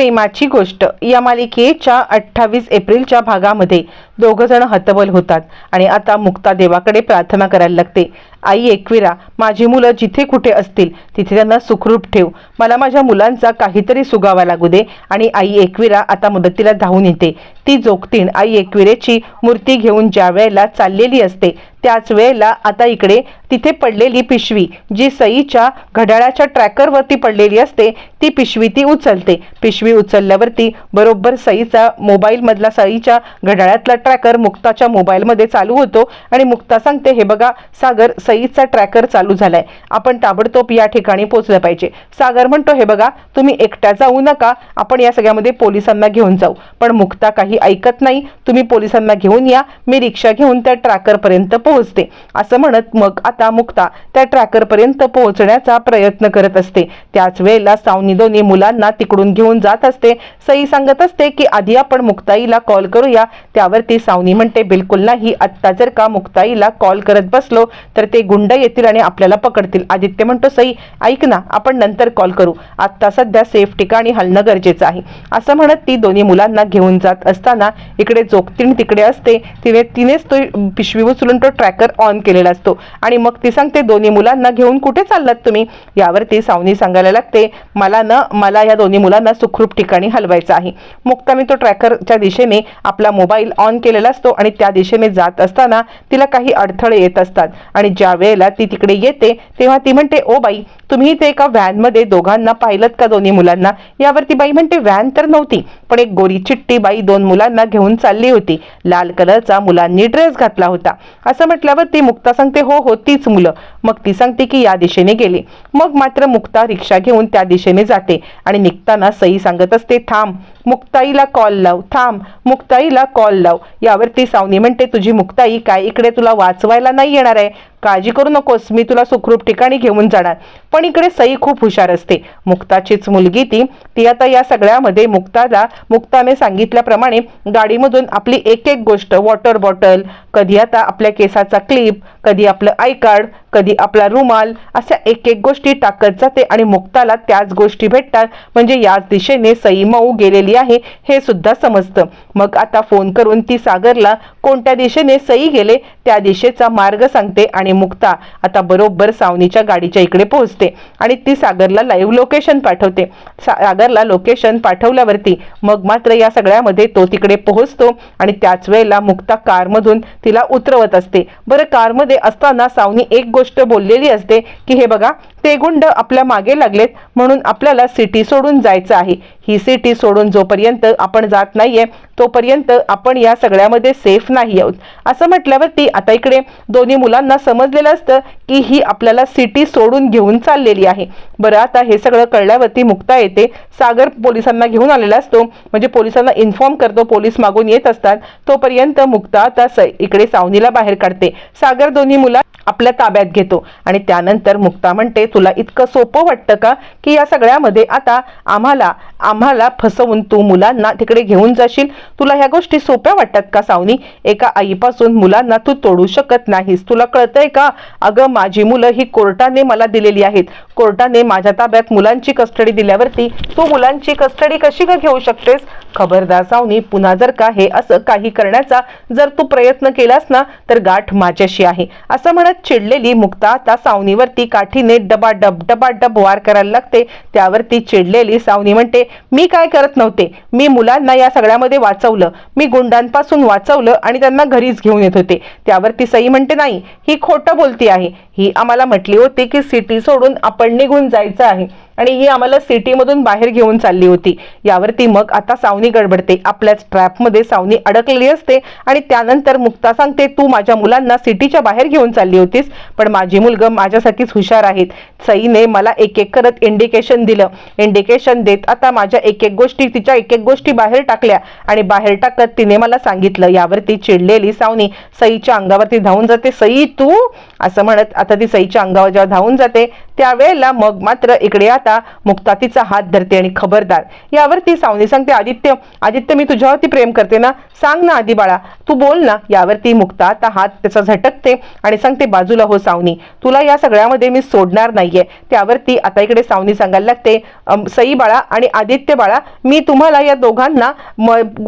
प्रेमाची गोष्ट. या मालिकेच्या अठ्ठावीस एप्रिलच्या भागामध्ये दोघ जण हतबल होतात आणि आता मुक्ता देवाकडे प्रार्थना करायला लागते. आई एकविरा माझी मुलं जिथे कुठे असतील तिथे त्यांना सुखरूप ठेव. मला माझ्या मुलांचा काहीतरी सुगावा लागू दे आणि आई एकविरा आता मदतीला धावून येते. ती जोगतीण आई एकविरेची मूर्ती घेऊन ज्या वेळेला चाललेली असते त्याच वेळेला आता इकडे तिथे पडलेली पिशवी जी सईच्या घड्याळाच्या ट्रॅकरवरती पडलेली असते ती पिशवी ती उचलते. पिशवी उचलल्यावरती बरोबर सईचा मोबाईलमधला सईच्या घड्याळातला ट्रॅकर मुक्ताच्या मोबाईलमध्ये चालू होतो आणि मुक्ता सांगते हे बघा सागर सईदचा ट्रॅकर चालू झालाय. आपण ताबडतोब या ठिकाणी पोहोचलं पाहिजे. सागर म्हणतो हे बघा तुम्ही एकट्या जाऊ नका. आपण या सगळ्यामध्ये पोलिसांना घेऊन जाऊ. पण मुक्ता काही ऐकत नाही. तुम्ही पोलिसांना घेऊन या. मी रिक्षा घेऊन त्या ट्रॅकर पर्यंत पोहोचते. असं म्हणत मग आता मुक्ता त्या ट्रॅकरपर्यंत पोहोचण्याचा प्रयत्न करत असते. त्याच वेळेला सावनी दोन्ही मुलांना तिकडून घेऊन जात असते. सई सांगत असते की आधी आपण मुक्ताईला कॉल करूया. त्यावरती सावनी म्हणते बिलकुल नाही. आत्ता जर का मुक्ताईला कॉल करत बसलो तर ते गुंड येतील आणि आपल्याला पकडतील. आदित्य म्हणतो सई ऐक ना आपण नंतर कॉल करू. आत्ता सध्या सेफ ठिकाणी हलणं गरजेचं आहे. असं म्हणत ती दोन्ही मुलांना घेऊन जात असताना इकडे जोगतीण तिकडे असते. तिने तिनेच तो पिशवी उचलून तो ट्रॅकर ऑन केलेला असतो. आणि मग ती सांगते दोन्ही मुलांना घेऊन कुठे चाललात तुम्ही? यावरती सावनी सांगायला लागते मला न मला या दोन्ही मुलांना सुखरूप ठिकाणी हलवायचं आहे. मुक्ताने तो ट्रॅकरच्या दिशेने आपला मोबाईल ऑन केलेला असतो आणि त्या दिशेने जात असताना तिला काही अडथळे येत असतात. आणि ज्या वेळेला ती तिकडे येते तेव्हा ती म्हणते ओ बाई तुम्ही ते एका व्हॅनमध्ये दोघांना पाहिलं का दोन्ही मुलांना? यावरती बाई म्हणते व्हॅन तर नव्हती पण एक गोरी चिट्टी बाई दोन मुलांना घेऊन चालली होती. लाल कलरचा मुलांनी ड्रेस घातला होता. असं म्हटल्यावर ती मुक्ता सांगते हो हो तीच मुलं. मग ती सांगते की या दिशेने गेली. मग मात्र मुक्ता रिक्षा घेऊन त्या दिशेने जाते आणि निघताना सई सांगत असते थांब मुक्ताईला कॉल लाव थांब मुक्ताईला कॉल लाव. यावरती सावनी म्हणते तुझी मुक्ताई काय इकडे तुला वाचवायला नाही येणार आहे? काळजी करू नकोस मी तुला सुखरूप ठिकाणी घेऊन जाणार. पण इकडे सई खूप हुशार असते. मुक्ताचीच मुलगी ती ती आता या सगळ्यामध्ये मुक्ताला मुक्ताने सांगितल्याप्रमाणे गाडीमधून आपली एक एक गोष्ट वॉटर बॉटल कधी आता आपल्या केसाचा क्लिप कधी आपलं आय कार्ड कधी आपला रुमाल अशा एक एक गोष्टी टाकत जाते आणि मुक्ताला त्याच गोष्टी भेटतात. म्हणजे याच दिशेने सई मऊ गेलेली आहे हे सुद्धा समजतं. मग आता फोन करून ती सागरला कोणत्या दिशेने सई गेले त्या दिशेचा मार्ग सांगते आणि मुक्ता आता बरोबर सावनीच्या गाडीच्या इकडे पोहोचते आणि ती सागरला लाईव्ह लोकेशन पाठवते. सागरला लोकेशन पाठवल्यावरती मग मात्र या सगळ्यामध्ये तो तिकडे पोहोचतो आणि त्याच वेळेला मुक्ता कारमधून तिला उतरवत असते. बरं कारमध्ये असताना सावनी एक गोष्ट बोललेली असते की हे बघा ते गुंड आपल्या मागे लागलेत म्हणून आपल्याला सिटी सोडून जायचं आहे. ही सिटी सोडून जोपर्यंत आपण जात नाहीये तोपर्यंत आपण या सगळ्यामध्ये सेफ नाही आहोत. असं म्हटल्यावरती आता इकडे दोन्ही मुलांना समजलेलं असतं की ही आपल्याला सिटी सोडून घेऊन चाललेली आहे. बरं आता हे सगळं कळल्यावरती मुक्ता येते. सागर पोलिसांना घेऊन आलेला असतो. म्हणजे पोलिसांना इन्फॉर्म करतो पोलीस मागून येत असतात. तोपर्यंत मुक्ता आता तिकडे सावनीला बाहेर काढते. सागर दोन्ही मुला आपल्या ताब्यात घेतो. आणि त्यानंतर मुक्ता म्हणते तुला इतकं सोपं वाटतं का की या सगळ्यामध्ये आता आम्हाला आम्हाला फसवून तू मुलांना तिकडे घेऊन जाशील? तुला ह्या गोष्टी सोप्या वाटतात का सावनी? एका आईपासून मुलांना तू तोडू शकत नाहीस. तुला कळतंय का? अगं माझी मुलं ही कोर्टाने मला दिलेली आहेत. कोर्टाने माझ्या ताब्यात मुलांची कस्टडी दिल्यावरती तू मुलांची कस्टडी कशी का घेऊ शकतेस? खबरदार सावनी पुन्हा जर का हे असं काही करण्याचा जर तू प्रयत्न केलास ना तर गाठ माझ्याशी आहे. असं म्हणत चिडलेली मुक्ता आता सावनीवरती काठीने डबा डब डबा डब वार करायला लागते. त्यावरती चिडलेली सावनी म्हणते मी काय करत नव्हते? मी मुलांना या सगळ्यामध्ये वाचवलं. मी गुंडांपासून वाचवलं आणि त्यांना घरीच घेऊन येत होते. त्यावरती सई म्हणते नाही ही खोटं बोलती आहे. ही आम्हाला म्हटली होती की सिटी सोडून आपण निघून जायचं आहे. आणि ही आम्हाला सिटीमधून बाहेर घेऊन चालली होती. यावरती मग आता सावनी गडबडते. आपल्याच ट्रॅपमध्ये सावनी अडकलेली असते आणि त्यानंतर मुक्ता सांगते तू माझ्या मुलांना सिटीच्या बाहेर घेऊन चालली होतीस पण माझी मुलगं माझ्यासाठीच हुशार आहेत. सईने मला एक एक करत इंडिकेशन दिलं. इंडिकेशन देत आता माझ्या एक एक गोष्टी तिच्या एक एक गोष्टी बाहेर टाकल्या आणि बाहेर टाकत तिने मला सांगितलं. यावरती चिडलेली सावनी सईच्या अंगावरती धावून जाते. सई तू? असं म्हणत आता ती सईच्या अंगावर जेव्हा धावून जाते त्यावेळेला मग मात्र इकडे आता आता मुक्ता तिचा हात धरते आणि खबरदार. यावरती सावनी सांगते आदित्य आदित्य मी तुझ्यावरती प्रेम करते ना? सांग ना आधी बाळा. तू बोल ना. यावरती मुक्ता आता हात त्याचा झटकते आणि सांगते बाजूला हो सावनी. तुला या सगळ्यामध्ये मी सोडणार नाहीये. त्यावरती आता इकडे सावनी सांगायला लागते सई बाळा आणि आदित्य बाळा मी तुम्हाला या दोघांना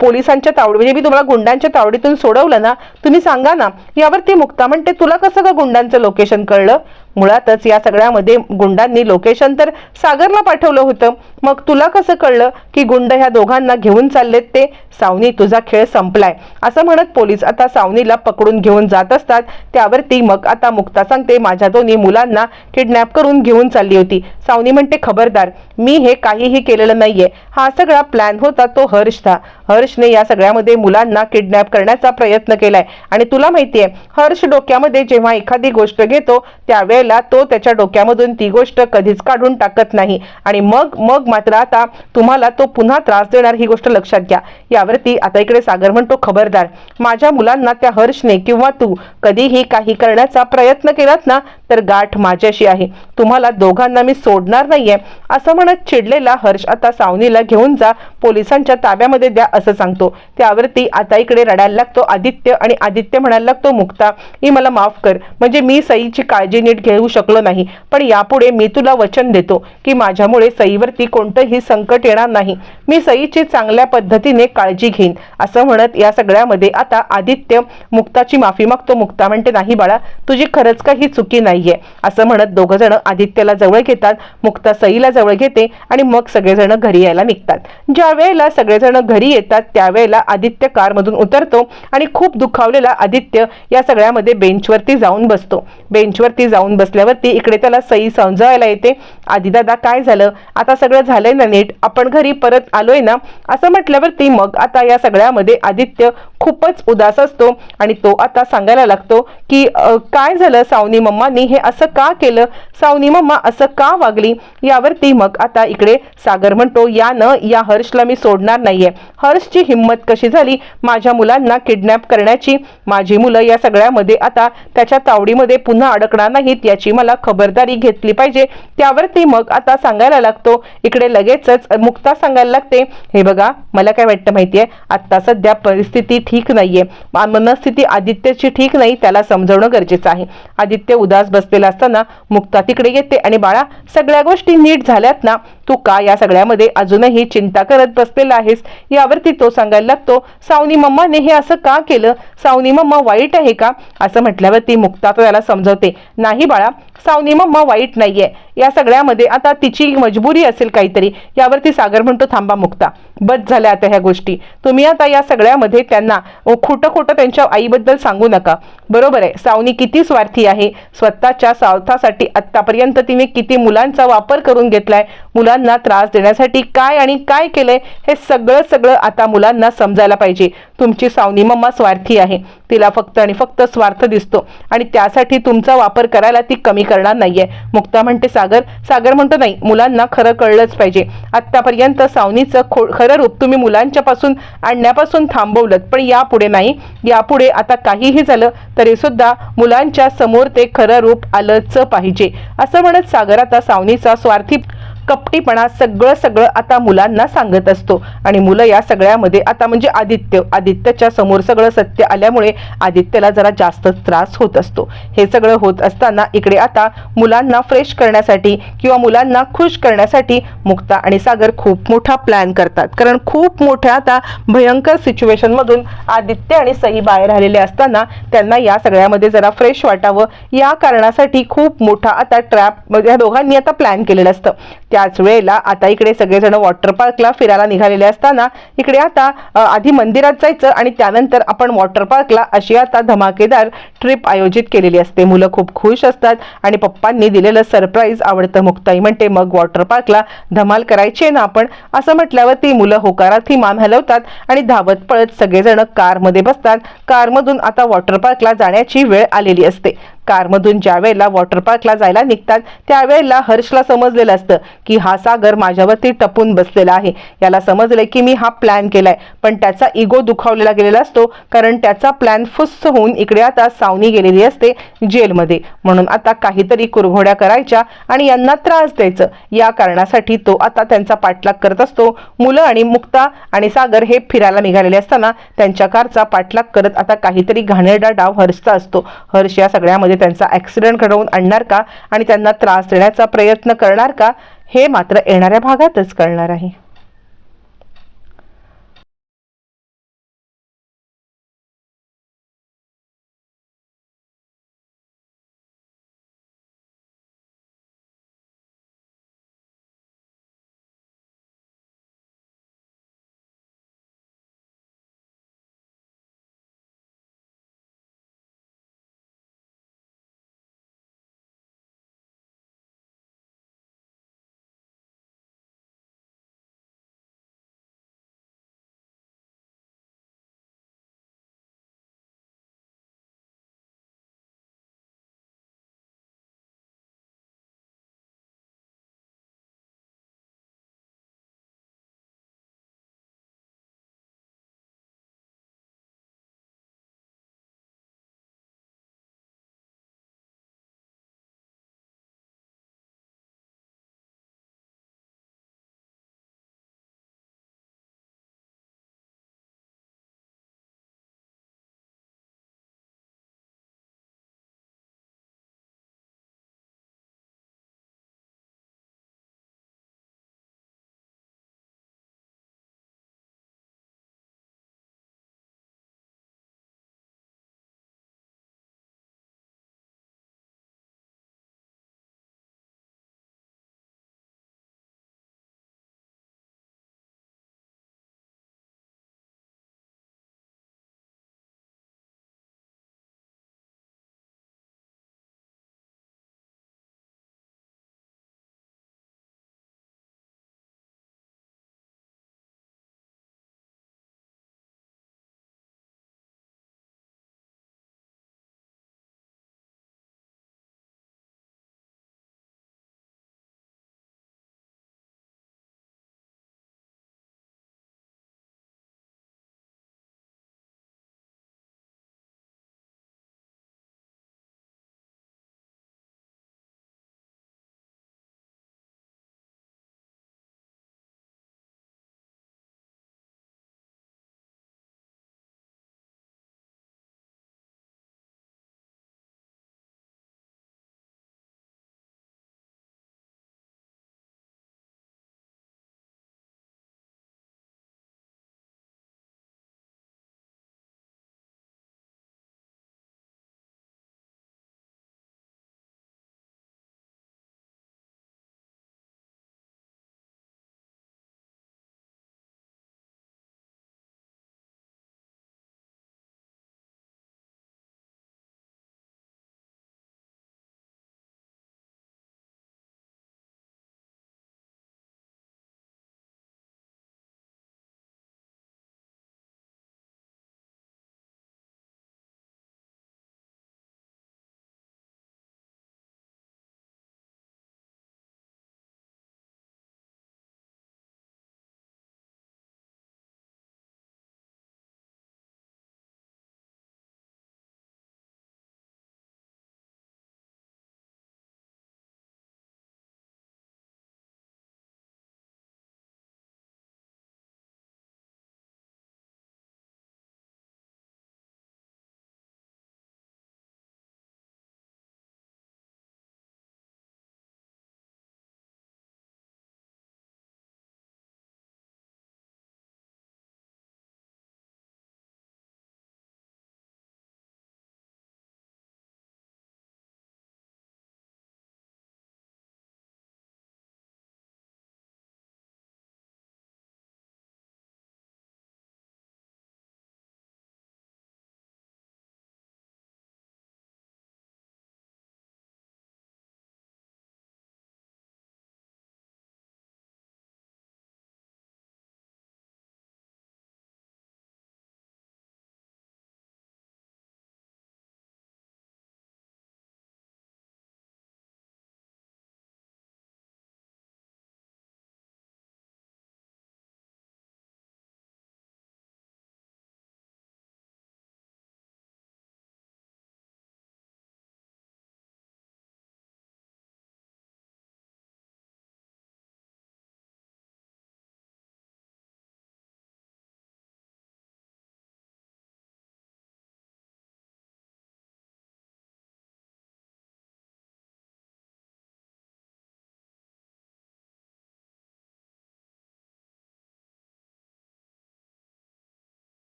पोलिसांच्या तावडी म्हणजे मी तुम्हाला गुंडांच्या तावडीतून सोडवलं ना? तुम्ही सांगा ना. यावरती मुक्ता म्हणते तुला कसं का गुंडांचं लोकेशन कळलं? मुळातच या सगळ्यामध्ये गुंडांनी लोकेशन तर सागरला पाठवलं होतं. मग तुला कसं कळलं की गुंड ह्या दोघांना घेऊन चाललेत ते? सावनी तुझा खेळ संपलाय. असं म्हणत पोलीस आता सावनीला पकडून घेऊन जात असतात. त्यावरती मग आता मुक्ता सांगते माझ्या दोन्ही मुलांना किडनॅप करून घेऊन चालली होती. सावनी म्हणते खबरदार मी हे काहीही केलेलं नाहीये. हा सगळा प्लॅन होता तो हर्षचा. हर्षने या सगळ्यामध्ये मुलांना किडनॅप करण्याचा प्रयत्न केलाय. आणि तुला माहितीये हर्ष डोक्यामध्ये जेव्हा एखादी गोष्ट घेतो त्यावेळेला तो त्याच्या डोक्यामधून ती गोष्ट कधीच काढून टाकत नाही. आणि मग मग मात्र आता तुम्हाला तो पुन्हा त्रास देणार ही गोष्ट लक्षात घ्या. यावरती आता इकडे सागर म्हणतो खबरदार माझ्या मुलांना त्या हर्षने किंवा तू कधीही काही करण्याचा प्रयत्न केलात ना तर गाठ माझ्याशी आहे. तुम्हाला दोघांना मी सोडणार नाहीये. असं म्हणत चिडलेला हर्ष आता सावनीला घेऊन जा पोलिसांच्या ताब्यामध्ये द्या असं सांगतो. त्यावरती आता इकडे रडायला लागतो. आदित्य आणि आदित्य म्हणायला लागतो मुक्ता ही मला माफ कर. म्हणजे मी सईची काळजी नीट घेऊ शकलो नाही. पण यापुढे मी तुला वचन देतो की माझ्यामुळे सईवरती कोणतंही संकट येणार नाही. मी सईची चांगल्या पद्धतीने काळजी घेईन. असं म्हणत या सगळ्यामध्ये आता आदित्य मुक्ताची माफी मागतो. मुक्ता म्हणते नाही बाळा तुझी खरंच काही चुकी नाहीये. असं म्हणत दोघं जण आदित्यला जवळ घेतात. मुक्ता सईला जवळ घेते आणि मग सगळेजण घरी यायला निघतात. ज्या वेळेला सगळेजण घरी येतात त्यावेळेला आदित्य कारमधून उतरतो आणि खूप दुखावलेला आदित्य या सगळ्यामध्ये बेंचवरती जाऊन बसतो. बेंचवरती जाऊन बसल्यावरती इकडे त्याला सई समजावायला येते. आदिदादा काय झालं? आता सगळं झालंय ना नीट? आपण घरी परत आलोय ना? असं म्हटल्यावरती मग आता या सगळ्यामध्ये आदित्य खूपच उदास असतो आणि तो आता सांगायला लागतो की काय झालं सावनी मम्मानी? हे असं का केलं? सावनी मम्मा असं का वागली? यावरती मग आता इकडे सागर म्हणतो या न या हर्षला मी सोडणार नाहीये. हर्षची हिंमत कशी झाली? माझ्या मुलांना किडनॅप करण्याची? माझी मुलं या सगळ्यामध्ये आता त्याच्या तावडीमध्ये पुन्हा अडकणार नाहीत याची मला खबरदारी घेतली पाहिजे. त्यासाठी मग आता सांगायला लागतो इकडे लगेचच मुक्ता सांगायला लागते हे बघा मला काय वाटतं माहिती आहे आत्ता सध्या परिस्थिती ठीक नाहीये. मनस्थिती आदित्यची ठीक नाही त्याला समजवणं गरजेचं आहे. आदित्य उदास बसलेला असताना मुक्ता तिकडे येते आणि बाळा सगळ्या गोष्टी नीट झाल्यात ना तू का या सगळ्यामध्ये अजूनही चिंता करत बसलेला आहेस? यावरती तो सांगायला लागतो सावनी मम्माने हे असं का केलं? सावनी मम्मा वाईट आहे का? असं म्हटल्यावरती मुक्ता तो त्याला समजवते नाही बाळा सावनी मम्मा वाईट नाहीये. या सगळ्यामध्ये आता तिची मजबुरी असेल काहीतरी. यावरती सागर म्हणतो थांबा मुक्ता बस झाल्या आता ह्या गोष्टी. तुम्ही आता या सगळ्यामध्ये त्यांना खोटं खोटं त्यांच्या आईबद्दल सांगू नका. बरोबर आहे सावनी किती स्वार्थी आहे. स्वतःच्या स्वार्थासाठी आत्तापर्यंत तिने किती मुलांचा वापर करून घेतलाय. मुलांना त्रास देण्यासाठी काय आणि काय केलंय हे सगळं सगळं आता मुलांना समजायला पाहिजे. तुमची सावनी मम्मा स्वार्थी आहे. तिला फक्त आणि फक्त स्वार्थ दिसतो. आणि त्यासाठी तुमचा वापर करायला ती कमी करणार नाहीये. मुक्ता म्हणते सागर सागर म्हणतो नाही मुलांना खरं कळलंच पाहिजे. आत्तापर्यंत सावनीचं खो खरं रूप तुम्ही मुलांच्या पासून आणण्यापासून थांबवलं पण यापुढे नाही. यापुढे आता काहीही झालं तरी सुद्धा मुलांच्या समोर ते खरं रूप आलंच पाहिजे. असं म्हणत सागर आता सावनीचा स्वार्थी कपटीपणा सगळं सगळं आता मुलांना सांगत असतो. आणि मुलं या सगळ्यामध्ये आता म्हणजे आदित्य आदित्यच्या समोर सगळं सत्य आल्यामुळे आदित्यला जरा जास्त त्रास होत असतो. हे सगळं होत असताना इकडे आता मुलांना फ्रेश करण्यासाठी किंवा मुलांना खुश करण्यासाठी मुक्ता आणि सागर खूप मोठा प्लॅन करतात. कारण खूप मोठ्या आता भयंकर सिच्युएशनमधून आदित्य आणि सई बाहेर आलेले असताना त्यांना या सगळ्यामध्ये जरा फ्रेश वाटावं. या कारणासाठी खूप मोठा आता ट्रॅप या दोघांनी आता प्लॅन केलेलं असतं. त्याच वेळेला आता इकडे सगळेजण वॉटर पार्कला फिरायला निघालेले असताना इकडे आता आधी मंदिरात जायचं आणि त्यानंतर आपण वॉटर पार्कला अशी आता धमाकेदार ट्रिप आयोजित केलेली असते. मुलं खूप खुश असतात आणि पप्पांनी दिलेलं सरप्राईज आवडतं. मुक्ताई म्हणते मग वॉटर पार्कला धमाल करायची आहे ना आपण? असं म्हटल्यावर ती मुलं होकारात ही मान हलवतात आणि धावत पळत सगळेजण कारमध्ये बसतात. कारमधून आता वॉटर पार्कला जाण्याची वेळ आलेली असते. कारमधून ज्या वेळेला वॉटर पार्कला जायला निघतात त्यावेळेला हर्षला समजलेलं असतं की हा सागर माझ्यावरती टपून बसलेला आहे. याला समजलंय की मी हा प्लॅन केलाय. पण त्याचा इगो दुखावलेला गेलेला असतो कारण त्याचा प्लॅन फुस्स होऊन इकडे आता सावनी गेलेली असते जेलमध्ये. म्हणून आता काहीतरी कुरघोड्या करायच्या आणि यांना त्रास द्यायचं. या कारणासाठी तो आता त्यांचा पाठलाग करत असतो. मुलं आणि मुक्ता आणि सागर हे फिरायला निघालेले असताना त्यांच्या कारचा पाठलाग करत आता काहीतरी घाणेरडा डाव हर्षचा असतो. हर्ष या सगळ्यामध्ये त्यांचा ॲक्सिडेंट घडवून आणणार का? आणि त्यांना त्रास देण्याचा प्रयत्न करणार का? हे मात्र येणाऱ्या भागातच कळणार आहे.